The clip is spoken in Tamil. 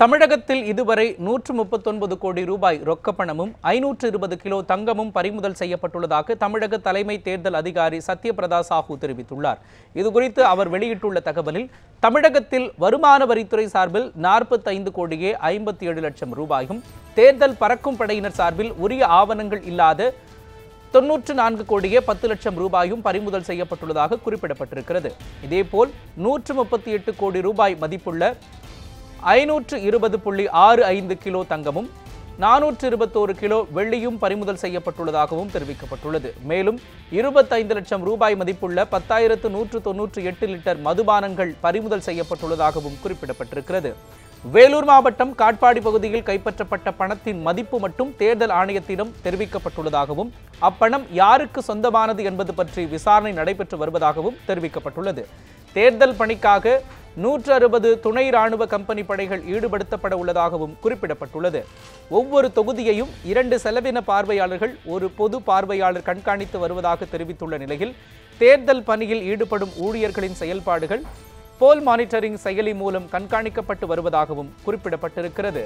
தமிழகத்தில் இதுவரை நூற்று முப்பத்தொன்பது கோடி ரூபாய் ரொக்கப்பணமும் ஐநூற்று இருபது கிலோ தங்கமும் பறிமுதல் செய்யப்பட்டுள்ளதாக தமிழக தலைமை தேர்தல் அதிகாரி சத்யபிரதா சாஹூ தெரிவித்துள்ளார். இதுகுறித்து அவர் வெளியிட்டுள்ள தகவலில் தமிழகத்தில் வருமான வரித்துறை சார்பில் நாற்பத்தைந்து கோடியே ஐம்பத்தி ஏழு லட்சம் ரூபாயும் தேர்தல் பறக்கும் படையினர் சார்பில் உரிய ஆவணங்கள் இல்லாத தொன்னூற்று நான்கு கோடியே பத்து லட்சம் ரூபாயும் பறிமுதல் செய்யப்பட்டுள்ளதாக குறிப்பிடப்பட்டிருக்கிறது. இதேபோல் நூற்று முப்பத்தி எட்டு கோடி ரூபாய் மதிப்புள்ள ஐநூற்று இருபது புள்ளி ஆறு ஐந்து கிலோ தங்கமும் நானூற்று இருபத்தோரு கிலோ வெள்ளியும் பறிமுதல் செய்யப்பட்டுள்ளதாகவும் தெரிவிக்கப்பட்டுள்ளது. மேலும் இருபத்தைந்து லட்சம் ரூபாய் மதிப்புள்ள பத்தாயிரத்து நூற்று தொன்னூற்று எட்டு லிட்டர் மதுபானங்கள் பறிமுதல் செய்யப்பட்டுள்ளதாகவும் குறிப்பிடப்பட்டிருக்கிறது. வேலூர் மாவட்டம் காட்பாடி பகுதியில் கைப்பற்றப்பட்ட பணத்தின் மதிப்பு மட்டும் தேர்தல் ஆணையத்திடம் தெரிவிக்கப்பட்டுள்ளதாகவும் அப்பணம் யாருக்கு சொந்தமானது என்பது பற்றி விசாரணை நடைபெற்று வருவதாகவும் தெரிவிக்கப்பட்டுள்ளது. தேர்தல் பணிக்காக நூற்று அறுபது துணை ராணுவ கம்பெனி படைகள் ஈடுபடுத்தப்பட உள்ளதாகவும் குறிப்பிடப்பட்டுள்ளது. ஒவ்வொரு தொகுதியையும் இரண்டு செலவின பார்வையாளர்கள் ஒரு பொது பார்வையாளர் கண்காணித்து வருவதாக தெரிவித்துள்ள நிலையில் தேர்தல் பணியில் ஈடுபடும் ஊழியர்களின் செயல்பாடுகள் போல் மானிட்டரிங் செயலி மூலம் கண்காணிக்கப்பட்டு வருவதாகவும் குறிப்பிடப்பட்டிருக்கிறது.